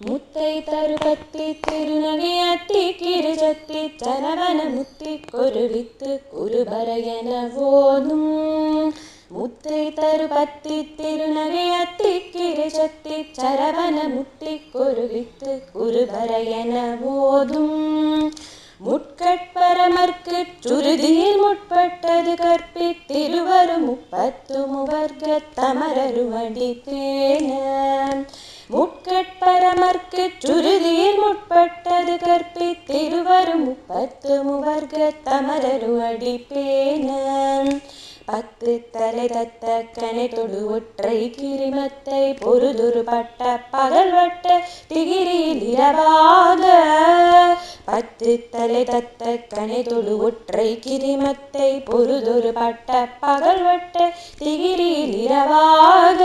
முத்தை தருபத்தி திருநகையத்தி கிருஜத்தி சரவண முத்தி குருவித்து குருபர என போதும் முத்தை தருபத்தி திருநகையத்தி கிருஜத்தி சரவண முத்தி குருவித்து குருபர என போதும் முட்கட்பரமர்க்கு சுருதியில் முற்பட்டது கற்பி திருவரு முப்பத்து முவர்க்க தமரருவடி பேன முட்கட்பரமர்க்கு சுருதியில் முற்பட்டது கற்பி திருவரு முப்பத்து முவர்க தமரரு அடிப்பேன. பத்து தலை தத்த கனை தொடு ஒற்றை கிரிமத்தை பொறுதுரு பட்ட பகல் வட்ட திகிரியில் இரவாக. பத்து தத்த கனை தொழு ஒற்றை கிரிமத்தை பொருதொரு பட்ட பகல் வட்ட திகிரியில் இரவாக.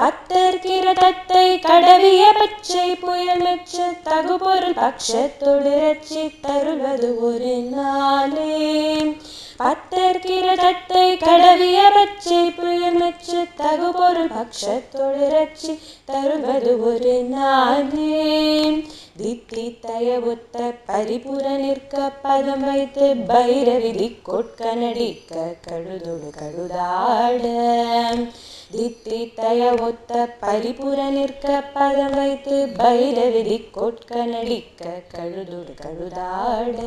பத்தர் தத்தை கடவிய பச்சை புயல் மெச்ச தகு பொருள் பட்சத்தொடு ரட்சி தருவது ஒரு நாளே. பத்தர் தத்தை கடவிய பச்சை புயல் மெச்ச தகு பொருள் பட்சத்தொடு ரட்சி தருவது ஒரு நாளே. தித்தி தய பரிபுர நிற்க பதம் வைத்து பைரவிதி கொட்கனடிக்க கழுதொடு கழுதாட. தித்தித்தய ஒத்த பரிபுர நிற்க பதம் வைத்து பைரவிதி கொட்க நடிக்க கழுதுர் கழுதாட.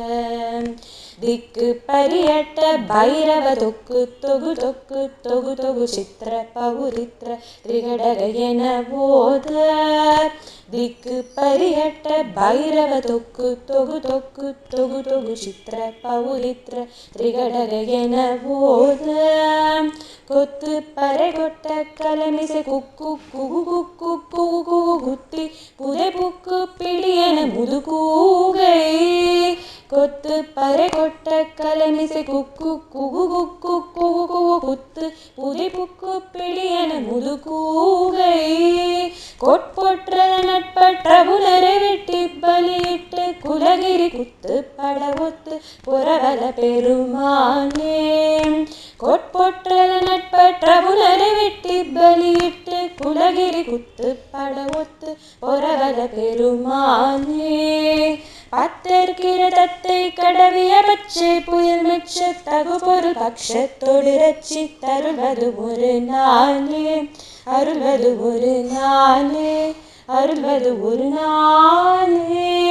திக்கு பரியட்ட பைரவ தொக்கு தொகு தொக்கு தொகு தொகு சித்திர பௌரித்ர திரிகடக என போத திக்கு பரியட்ட பைரவ தொக்கு தொகு தொக்கு தொகு தொகு சித்திர பௌரித்ர திரிகடக என போத கொத்து பறை கொட்ட கலமிசை குக்கு குகு குக்கு குகு குகு குத்தி புதை புக்கு பிடியன முது கூகை கொத்து பறை கொட்ட கலமிசை குக்கு குகு குக்கு குகு குகு குத்து புதை புக்கு பிடியன முது கூகை கொட்பொற்ற நட்பற்ற புலரை வெட்டி பலியிட்டு குலகிரி குத்து பட ஒத்து புறவல பெருமானே. கொட்பொற்ற நட்பற்ற புலரை வெட்டி பலியிட்டு குலகிரி குத்து பட ஒத்து புறவல பெருமானே. பத்திருக்கிற தத்தை கடவிய பச்சை புயல் மிச்ச தகு பொருள் பட்சத்தோடு ரச்சி தருவது ஒரு நாளே. அருள்வது ஒரு நாளே. அருள்வது ஒரு நாளே.